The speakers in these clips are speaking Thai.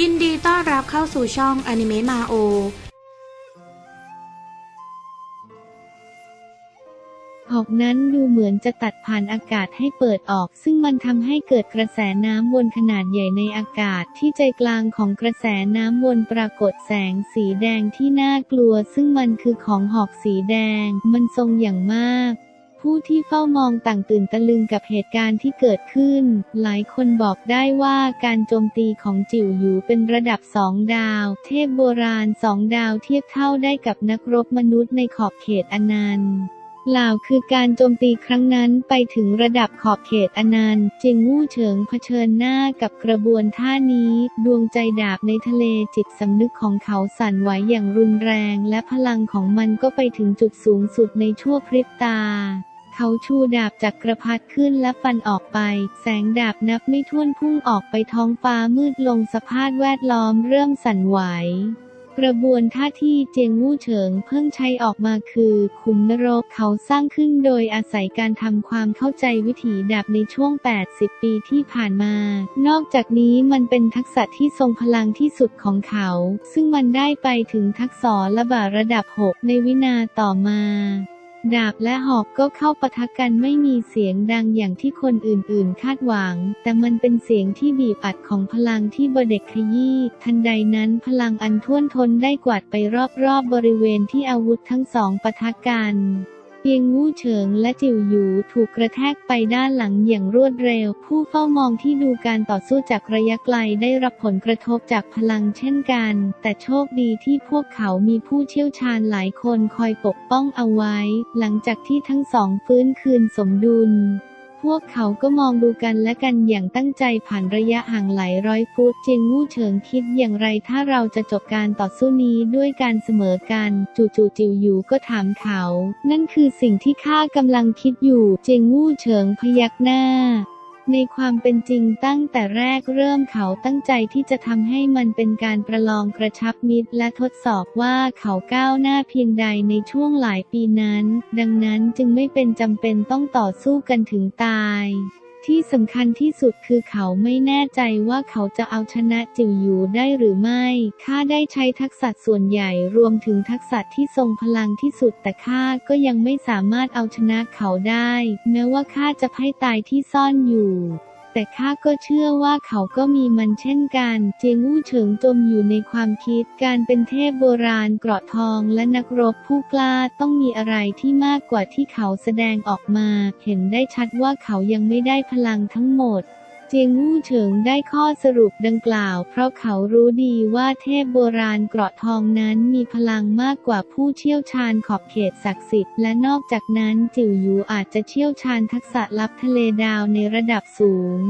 ยินดีต้อนรับเข้าสู่ช่องอนิเมะมาโอหอกนั้นดูเหมือนจะตัดผ่านอากาศให้เปิดออก ซึ่งมันทำให้เกิดกระแสน้ำวนขนาดใหญ่ในอากาศ ที่ใจกลางของกระแสน้ำวนปรากฏแสงสีแดงที่น่ากลัว ซึ่งมันคือของหอกสีแดง มันทรงอย่างมาก ผู้ที่เฝ้ามองต่างตื่นตะลึงกับเหตุการณ์ที่เกิดขึ้น หลายคนบอกได้ว่าการโจมตีของจิ๋วหยูเป็นระดับสองดาว เทพโบราณสองดาวเทียบเท่าได้กับนักรบมนุษย์ในขอบเขตอนันต์กล่าคือการโจมตีครั้งนั้นไปถึงระดับขอบเขตอนันต์เจิงมู่เฉิงเผชิญหน้ากับกระบวนท่านี้ ดวงใจดาบในทะเลจิตสำนึกของเขาสั่นไหวอย่างรุนแรง และพลังของมันก็ไปถึงจุดสูงสุดในชั่วพริบตา เขาชูดาบจากกระพัดขึ้นและฟันออกไป แสงดาบนับไม่ถ้วนพุ่งออกไปท้องฟ้ามืดลงสภาพแวดล้อมเริ่มสั่นไหวกระบวนท่าที่เจียงวู่เฉิงเพิ่งใช้ออกมาคือขุมนรกเขาสร้างขึ้นโดยอาศัยการทำความเข้าใจวิถีดาบในช่วง 80 ปีที่ผ่านมา นอกจากนี้มันเป็นทักษะที่ทรงพลังที่สุดของเขา ซึ่งมันได้ไปถึงทักษะระบาระดับ 6 ในวินาต่อมา ดาบและหอกก็เข้าปะทะกันไม่มีเสียงดังอย่างที่คนอื่นๆ คาดหวัง แต่มันเป็นเสียงที่บีบอัดของพลังที่บเด็กขยี้ ทันใดนั้นพลังอันท่วนทนได้กวาดไปรอบๆบริเวณที่อาวุธทั้งสองปะทะกัน เปียงวู่เฉิงและจิ๋วหยูถูกกระแทกไปด้านหลังอย่างรวดเร็ว ผู้เฝ้ามองที่ดูการต่อสู้จากระยะไกลได้รับผลกระทบจากพลังเช่นกัน แต่โชคดีที่พวกเขามีผู้เชี่ยวชาญหลายคนคอยปกป้องเอาไว้ หลังจากที่ทั้งสองฟื้นคืนสมดุล พวกเขาก็มองดูกันและกันอย่างตั้งใจผ่านระยะห่างหลายร้อยฟุตเจียงวู่เฉิงคิดอย่างไรถ้าเราจะจบการต่อสู้นี้ด้วยการเสมอกัน จู่ๆจิวอยูก็ถามเขา นั่นคือสิ่งที่ข้ากำลังคิดอยู่เจียงวู่เฉิงพยักหน้า ในความเป็นจริงตั้งแต่แรกเริ่มเขาตั้งใจที่จะทำให้มันเป็นการประลองกระชับมิตร และทดสอบว่าเขาก้าวหน้าเพียงใดในช่วงหลายปีนั้น ดังนั้นจึงไม่เป็นจำเป็นต้องต่อสู้กันถึงตาย ที่สำคัญที่สุดคือเขาไม่แน่ใจว่าเขาจะเอาชนะจิวหยูได้หรือไม่ข้าได้ใช้ทักษะส่วนใหญ่รวมถึงทักษะที่ทรงพลังที่สุดแต่ข้าก็ยังไม่สามารถเอาชนะเขาได้ แม้ว่าข้าจะพ่ายตายที่ซ่อนอยู่ แต่ข้าก็เชื่อว่าเขาก็มีมันเช่นกัน เจียงวู่เฉิงจมอยู่ในความคิดการเป็นเทพโบราณเกราะทองและนักรบผู้กล้าต้องมีอะไรที่มากกว่าที่เขาแสดงออกมา เห็นได้ชัดว่าเขายังไม่ได้พลังทั้งหมด จียงวู่เฉิงได้ข้อสรุปดังกล่าว เพราะเขารู้ดีว่าเทพโบราณเกราะทองนั้นมีพลังมากกว่าผู้เชี่ยวชาญขอบเขตศักดิ์สิทธิ์และนอกจากนั้นจิ๋วหยูอาจจะเชี่ยวชาญทักษะลับทะเลดาวในระดับสูง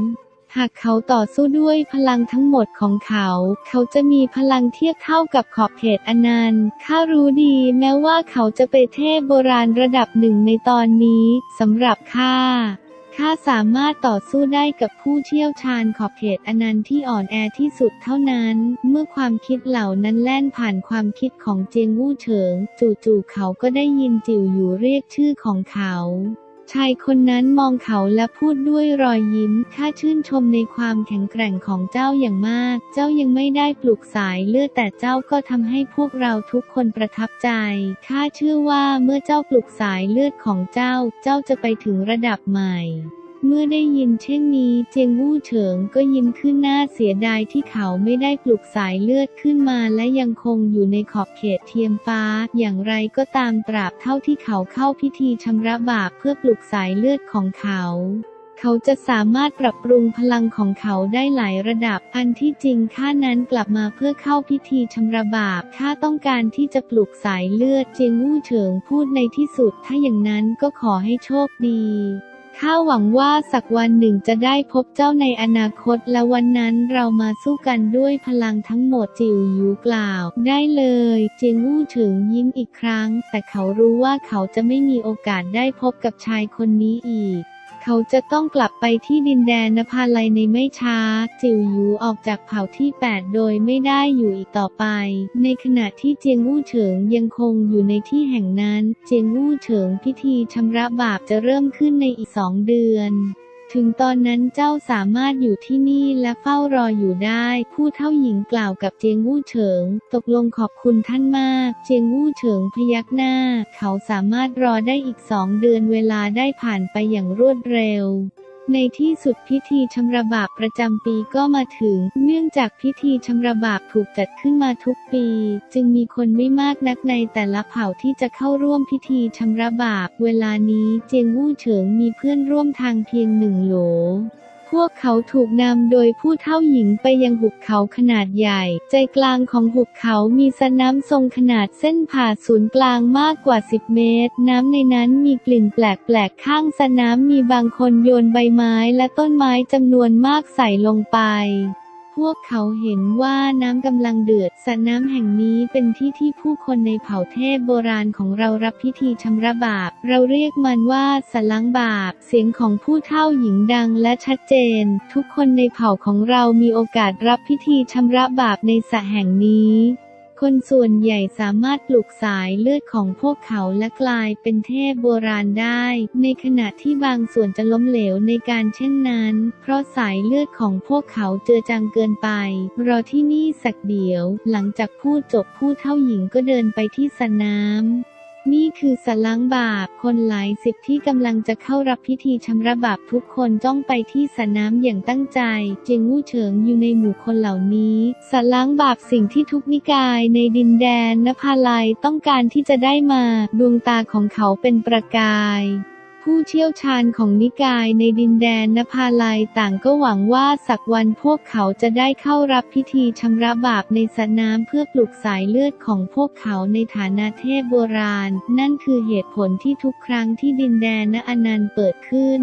หากเขาต่อสู้ด้วยพลังทั้งหมดของเขา เขาจะมีพลังเทียบเท่ากับขอบเขตอนันต์ข้ารู้ดีแม้ว่าเขาจะเป็นเทพโบราณระดับหนึ่งในตอนนี้สำหรับข้า ข้าสามารถต่อสู้ได้กับผู้เชี่ยวชาญขอบเขตอนันต์ที่อ่อนแอที่สุดเท่านั้น เมื่อความคิดเหล่านั้นแล่นผ่านความคิดของเจียงวู่เฉิง จู่ๆเขาก็ได้ยินจิ๋วอยู่เรียกชื่อของเขา ชายคนนั้นมองเขาและพูดด้วยรอยยิ้มข้าชื่นชมในความแข็งแกร่งของเจ้าอย่างมาก เจ้ายังไม่ได้ปลุกสายเลือดแต่เจ้าก็ทำให้พวกเราทุกคนประทับใจ ข้าเชื่อว่าเมื่อเจ้าปลุกสายเลือดของเจ้า เจ้าจะไปถึงระดับใหม่ เมื่อได้ยินเช่นนี้เจียงวู่เฉิงก็ยิ้มขึ้นหน้าเสียดายที่เขาไม่ได้ปลุกสายเลือดขึ้นมาและยังคงอยู่ในขอบเขตเทียมฟ้า อย่างไรก็ตามตราบเท่าที่เขาเข้าพิธีชำระบาปเพื่อปลุกสายเลือดของเขาเขาจะสามารถปรับปรุงพลังของเขาได้หลายระดับ อันที่จริงข้านั้นกลับมาเพื่อเข้าพิธีชำระบาปข้าต้องการที่จะปลุกสายเลือดเจียงวู่เฉิงพูดในที่สุด ถ้าอย่างนั้นก็ขอให้โชคดี ข้าหวังว่าสักวันหนึ่งจะได้พบเจ้าในอนาคตและวันนั้นเรามาสู้กันด้วยพลังทั้งหมดจิ๋วยูกล่าว ได้เลย เจียงวู่เฉิงยิ้มอีกครั้ง แต่เขารู้ว่าเขาจะไม่มีโอกาสได้พบกับชายคนนี้อีก เขาจะต้องกลับไปที่ดินแดนนภาลัยในไม่ช้า จิวยูออกจากเผ่าที่ 8 โดยไม่ได้อยู่อีกต่อไป ในขณะที่เจียงวู้เฉิงยังคงอยู่ในที่แห่งนั้น เจียงวู้เฉิงพิธีชำระบาปจะเริ่มขึ้นในอีกสองเดือน ถึงตอนนั้นเจ้าสามารถอยู่ที่นี่และเฝ้ารออยู่ได้ ผู้เท่าหญิงกล่าวกับเจียงวู่เฉิง ตกลงขอบคุณท่านมาก เจียงวู่เฉิงพยักหน้า เขาสามารถรอได้อีกสองเดือนเวลาได้ผ่านไปอย่างรวดเร็ว ในที่สุดพิธีชำระบาปประจำปีก็มาถึง เนื่องจากพิธีชำระบาปถูกจัดขึ้นมาทุกปี จึงมีคนไม่มากนักในแต่ละเผ่าที่จะเข้าร่วมพิธีชำระบาป เวลานี้เจียงวู่เฉิงมีเพื่อนร่วมทางเพียงหนึ่งโหล พวกเขาถูกนำโดยผู้เท่าหญิงไปยังหุบเขาขนาดใหญ่ ใจกลางของหุบเขามีสระน้ำทรงขนาดเส้นผ่าศูนย์กลางมากกว่า 10 เมตร น้ำในนั้นมีกลิ่นแปลกๆ ข้างสระน้ำมีบางคนโยนใบไม้และต้นไม้จำนวนมากใส่ลงไป พวกเขาเห็นว่าน้ำกำลังเดือดสระน้ำแห่งนี้เป็นที่ที่ผู้คนในเผ่าเทพโบราณของเรารับพิธีชำระบาป เราเรียกมันว่าสลังบาป เสียงของผู้เฒ่าหญิงดังและชัดเจน ทุกคนในเผ่าของเรามีโอกาสรับพิธีชำระบาปในสระแห่งนี้ คนส่วนใหญ่สามารถปลุกสายเลือดของพวกเขาและกลายเป็นเทพโบราณได้ ในขณะที่บางส่วนจะล้มเหลวในการเช่นนั้น เพราะสายเลือดของพวกเขาเจือจางเกินไป รอที่นี่สักเดียว หลังจากพูดจบผู้เท่าหญิงก็เดินไปที่สระน้ำ นี่คือสลังบาป คนหลายสิบที่กำลังจะเข้ารับพิธีชำระบาปทุกคนจ้องไปที่สระน้ำอย่างตั้งใจ เจงวู่เฉิงอยู่ในหมู่คนเหล่านี้สลังบาปสิ่งที่ทุกนิกายในดินแดนนภาลัยต้องการที่จะได้มา ดวงตาของเขาเป็นประกาย ผู้เชี่ยวชาญของนิกายในดินแดนนภาลัยต่างก็หวังว่าสักวันพวกเขาจะได้เข้ารับพิธีชำระบาปในสระน้ำเพื่อปลุกสายเลือดของพวกเขาในฐานะเทพโบราณ นั่นคือเหตุผลที่ทุกครั้งที่ดินแดนนอนันต์เปิดขึ้น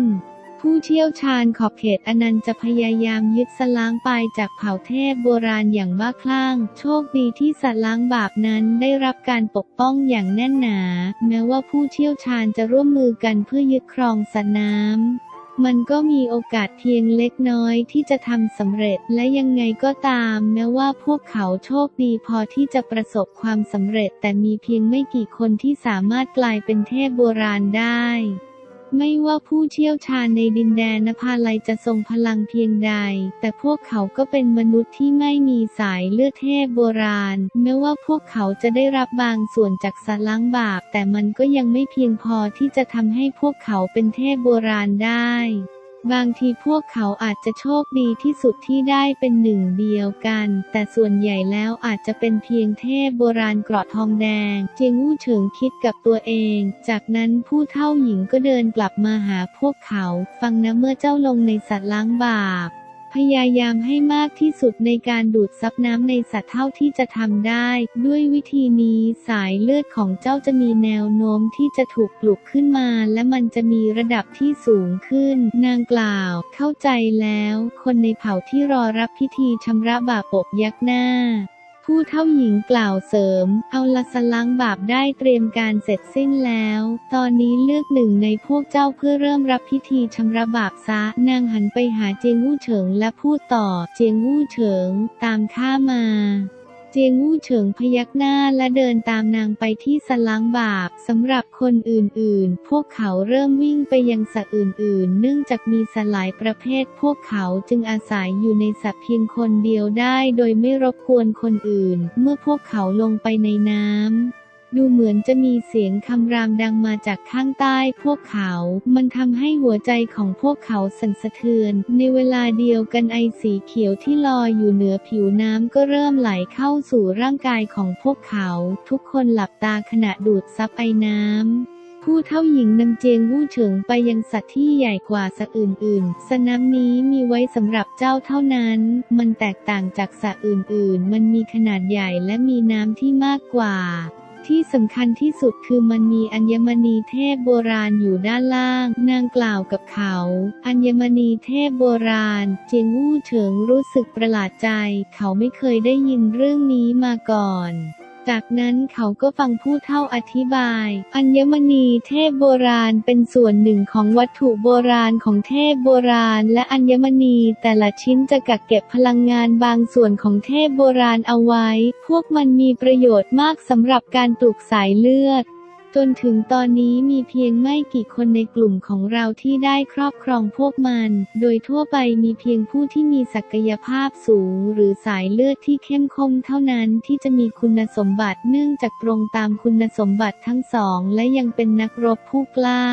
ผู้เชี่ยวชาญขอบเขตอนันต์จะพยายามยึดสล้างไปจากเผ่าเทพโบราณอย่างบ้าคลั่ง โชคดีที่สัตว์ล้างบาปนั้นได้รับการปกป้องอย่างแน่นหนา แม้ว่าผู้เชี่ยวชาญจะร่วมมือกันเพื่อยึดครองสระน้ำมันก็มีโอกาสเพียงเล็กน้อยที่จะทำสำเร็จและยังไงก็ตาม แม้ว่าพวกเขาโชคดีพอที่จะประสบความสำเร็จ แต่มีเพียงไม่กี่คนที่สามารถกลายเป็นเทพโบราณได้ ไม่ว่าผู้เชี่ยวชาญในดินแดนนภาลัยจะทรงพลังเพียงใด แต่พวกเขาก็เป็นมนุษย์ที่ไม่มีสายเลือดเทพโบราณ แม้ว่าพวกเขาจะได้รับบางส่วนจากสัตว์ล้างบาป แต่มันก็ยังไม่เพียงพอที่จะทำให้พวกเขาเป็นเทพโบราณได้ บางทีพวกเขาอาจจะโชคดีที่สุดที่ได้เป็นหนึ่งเดียวกัน แต่ส่วนใหญ่แล้วอาจจะเป็นเพียงเทพโบราณเกราะทองแดง เจียงอู้เฉิงคิดกับตัวเอง จากนั้นผู้เท่าหญิงก็เดินกลับมาหาพวกเขา ฟังนะเมื่อเจ้าลงในสัตว์ล้างบาป พยายามให้มากที่สุดในการดูดซับน้ำในสัตว์เท่าที่จะทำได้ ด้วยวิธีนี้สายเลือดของเจ้าจะมีแนวโน้มที่จะถูกปลุกขึ้นมา และมันจะมีระดับที่สูงขึ้น นางกล่าว เข้าใจแล้ว คนในเผ่าที่รอรับพิธีชำระบาปปกยักหน้า ผู้เท่าหญิงกล่าวเสริม เอาละสลังบาปได้เตรียมการเสร็จสิ้นแล้ว ตอนนี้เลือกหนึ่งในพวกเจ้าเพื่อเริ่มรับพิธีชำระบาปซะ นางหันไปหาเจียงวู่เฉิงและพูดต่อ เจียงวู่เฉิง ตามข้ามา เจียงวู่เฉิงพยักหน้าและเดินตามนางไปที่สล้างบาปสำหรับคนอื่นๆ พวกเขาเริ่มวิ่งไปยังสัตว์อื่นๆ เนื่องจากมีสัตว์หลายประเภท พวกเขาจึงอาศัยอยู่ในสัตว์เพียงคนเดียวได้ โดยไม่รบกวนคนอื่น เมื่อพวกเขาลงไปในน้ำ ดูเหมือนจะมีเสียงคำรามดังมาจากข้างใต้พวกเขา มันทำให้หัวใจของพวกเขาสั่นสะเทือน ในเวลาเดียวกันไอสีเขียวที่ลอยอยู่เหนือผิวน้ำก็เริ่มไหลเข้าสู่ร่างกายของพวกเขา ทุกคนหลับตาขณะดูดซับไอน้ำผู้เท่าหญิงนำเจียงวู่เฉิงไปยังสัตว์ที่ใหญ่กว่าสัตว์อื่นๆ สน้ำนี้มีไว้สำหรับเจ้าเท่านั้น มันแตกต่างจากสัตว์อื่นๆ มันมีขนาดใหญ่และมีน้ำที่มากกว่า ที่สำคัญที่สุดคือมันมีอัญมณีเทพโบราณอยู่ด้านล่าง นางกล่าวกับเขา อัญมณีเทพโบราณ เจียงวู่เฉิงรู้สึกประหลาดใจ เขาไม่เคยได้ยินเรื่องนี้มาก่อน จากนั้นเขาก็ฟังผู้เท่าอธิบาย อัญมณีเทพโบราณเป็นส่วนหนึ่งของวัตถุโบราณของเทพโบราณ และอัญมณีแต่ละชิ้นจะกักเก็บพลังงานบางส่วนของเทพโบราณเอาไว้ พวกมันมีประโยชน์มากสำหรับการปลูกสายเลือด จนถึงตอนนี้มีเพียงไม่กี่คนในกลุ่มของเราที่ได้ครอบครองพวกมัน โดยทั่วไปมีเพียงผู้ที่มีศักยภาพสูง หรือสายเลือดที่เข้มข้นเท่านั้นที่จะมีคุณสมบัติเนื่องจากตรงตามคุณสมบัติทั้งสอง และยังเป็นนักรบผู้กล้า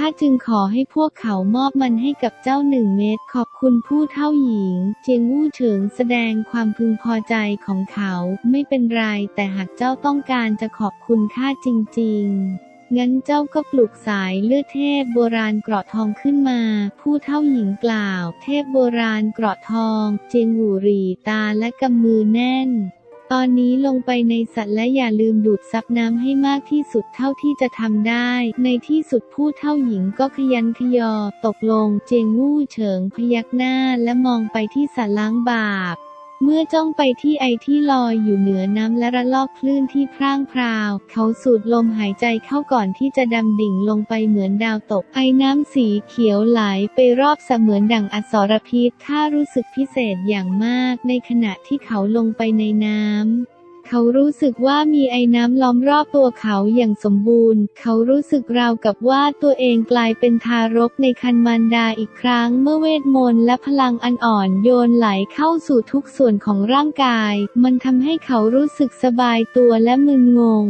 ข้าจึงขอให้พวกเขามอบมันให้กับเจ้าหนึ่งเม็ดขอบคุณผู้เท่าหญิง เจียงวู่เฉิงแสดงความพึงพอใจของเขาไม่เป็นไร แต่หากเจ้าต้องการจะขอบคุณข้าจริง ๆงั้นเจ้าก็ปลุกสายเลือดเทพโบราณเกราะทองขึ้นมา ผู้เท่าหญิงกล่าว เทพโบราณเกราะทอง เจียงหูหรี่ตาและกำมือแน่น ตอนนี้ลงไปในสัตว์และอย่าลืมดูดซับน้ำให้มากที่สุดเท่าที่จะทำได้ ในที่สุดผู้เท่าหญิงก็ขยันขยอ ตกลง เจียงวู่เฉิงพยักหน้าและมองไปที่สัตว์ล้างบาป เมื่อจ้องไปที่ไอที่ลอยอยู่เหนือน้ำและระลอกคลื่นที่พร่างพราว เขาสูดลมหายใจเข้าก่อนที่จะดำดิ่งลงไปเหมือนดาวตก ไอน้ำสีเขียวไหลไปรอบเสมือนดั่งอสรพิษข้ารู้สึกพิเศษอย่างมากในขณะที่เขาลงไปในน้ำ เขารู้สึกว่ามีไอ้น้ำล้อมรอบตัวเขาอย่างสมบูรณ์ เขารู้สึกราวกับว่าตัวเองกลายเป็นทารกในคันมารดาอีกครั้ง เมื่อเวทมนต์และพลังอันอ่อนโยนไหลเข้าสู่ทุกส่วนของร่างกาย มันทำให้เขารู้สึกสบายตัวและมึนงง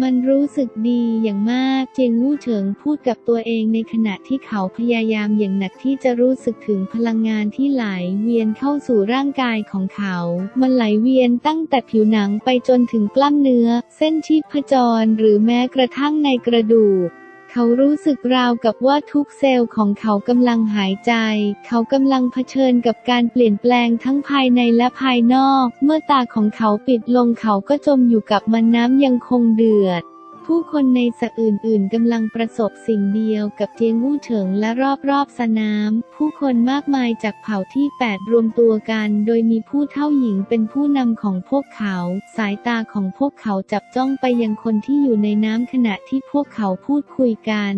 มันรู้สึกดีอย่างมาก เจียงวู่เฉิงพูดกับตัวเองในขณะที่เขาพยายามอย่างหนักที่จะรู้สึกถึงพลังงานที่ไหลเวียนเข้าสู่ร่างกายของเขา มันไหลเวียนตั้งแต่ผิวหนังไปจนถึงกล้ามเนื้อ เส้นชีพจรหรือแม้กระทั่งในกระดูก เขารู้สึกราวกับว่าทุกเซลล์ของเขากำลังหายใจ เขากำลังเผชิญกับการเปลี่ยนแปลงทั้งภายในและภายนอก เมื่อตาของเขาปิดลงเขาก็จมอยู่กับมันน้ำยังคงเดือด ผู้คนในสะอื่นๆกำลังประสบสิ่งเดียวกับเจียงวู่เฉิงและรอบๆสนาม ผู้คนมากมายจากเผ่าที่ 8 รวมตัวกัน โดยมีผู้เท่าหญิงเป็นผู้นำของพวกเขา สายตาของพวกเขาจับจ้องไปยังคนที่อยู่ในน้ำขณะที่พวกเขาพูดคุยกัน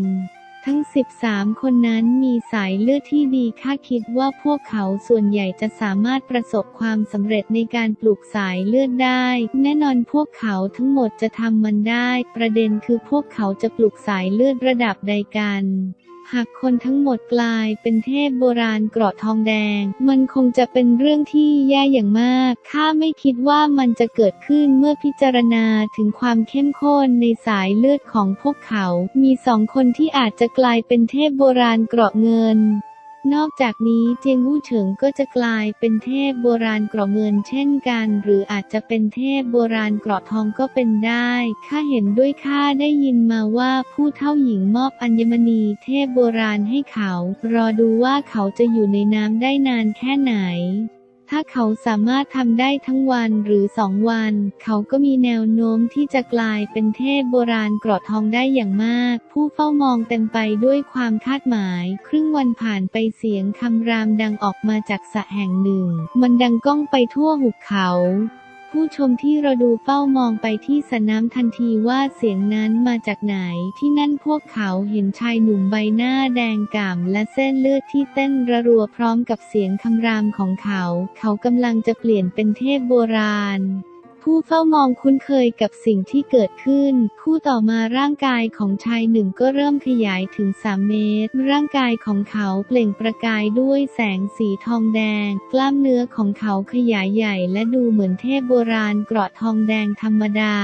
ทั้ง 13 คนนั้นมีสายเลือดที่ดีค่าคิดว่าพวกเขาส่วนใหญ่จะสามารถประสบความสำเร็จในการปลูกสายเลือดได้ แน่นอนพวกเขาทั้งหมดจะทำมันได้ ประเด็นคือพวกเขาจะปลูกสายเลือดระดับใดกัน หากคนทั้งหมดกลายเป็นเทพโบราณเกราะทองแดง มันคงจะเป็นเรื่องที่แย่อย่างมาก ข้าไม่คิดว่ามันจะเกิดขึ้นเมื่อพิจารณาถึงความเข้มข้นในสายเลือดของพวกเขา มีสองคนที่อาจจะกลายเป็นเทพโบราณเกราะเงิน นอกจากนี้เจียงวู่เฉิงก็จะกลายเป็นเทพโบราณเกราะเงินเช่นกัน หรืออาจจะเป็นเทพโบราณเกราะทองก็เป็นได้ข้าเห็นด้วยข้าได้ยินมาว่าผู้เท่าหญิงมอบอัญมณีเทพโบราณให้เขา รอดูว่าเขาจะอยู่ในน้ำได้นานแค่ไหน ถ้าเขาสามารถทำได้ทั้งวันหรือสองวัน เขาก็มีแนวโน้มที่จะกลายเป็นเทพโบราณกรอดทองได้อย่างมาก ผู้เฝ้ามองเต็มไปด้วยความคาดหมาย ครึ่งวันผ่านไปเสียงคำรามดังออกมาจากสะแห่งหนึ่ง มันดังก้องไปทั่วหุบเขา ผู้ชมที่เราดูเป้ามองไปที่สระน้ำทันทีว่าเสียงนั้นมาจากไหน ที่นั่นพวกเขาเห็นชายหนุ่มใบหน้าแดงก่ำและเส้นเลือดที่เต้นระรัวพร้อมกับเสียงคำรามของเขา เขากำลังจะเปลี่ยนเป็นเทพโบราณ ผู้เฝ้ามองคุ้นเคยกับสิ่งที่เกิดขึ้น คู่ต่อมาร่างกายของชายหนึ่งก็เริ่มขยายถึง 3 เมตร ร่างกายของเขาเปล่งประกายด้วยแสงสีทองแดง กล้ามเนื้อของเขาขยายใหญ่และดูเหมือนเทพโบราณเกราะทองแดงธรรมดา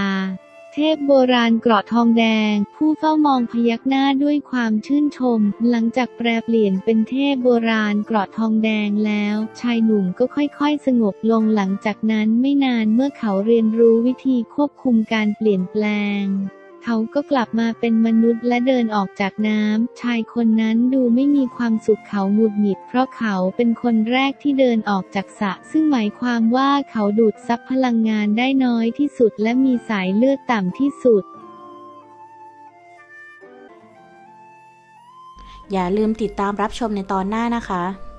เทพโบราณเกราะทองแดง ผู้เฝ้ามองพยักหน้าด้วยความชื่นชม หลังจากแปลเปลี่ยนเป็นเทพโบราณเกราะทองแดงแล้ว ชายหนุ่มก็ค่อยๆ สงบลงหลังจากนั้นไม่นานเมื่อเขาเรียนรู้วิธีควบคุมการเปลี่ยนแปลง เขาก็กลับมาเป็นมนุษย์และเดินออกจากน้ำ ชายคนนั้นดูไม่มีความสุขเขาหงุดหงิด เพราะเขาเป็นคนแรกที่เดินออกจากสระซึ่งหมายความว่าเขาดูดซับพลังงานได้น้อยที่สุดและมีสายเลือดต่ำที่สุด อย่าลืมติดตามรับชมในตอนหน้านะคะ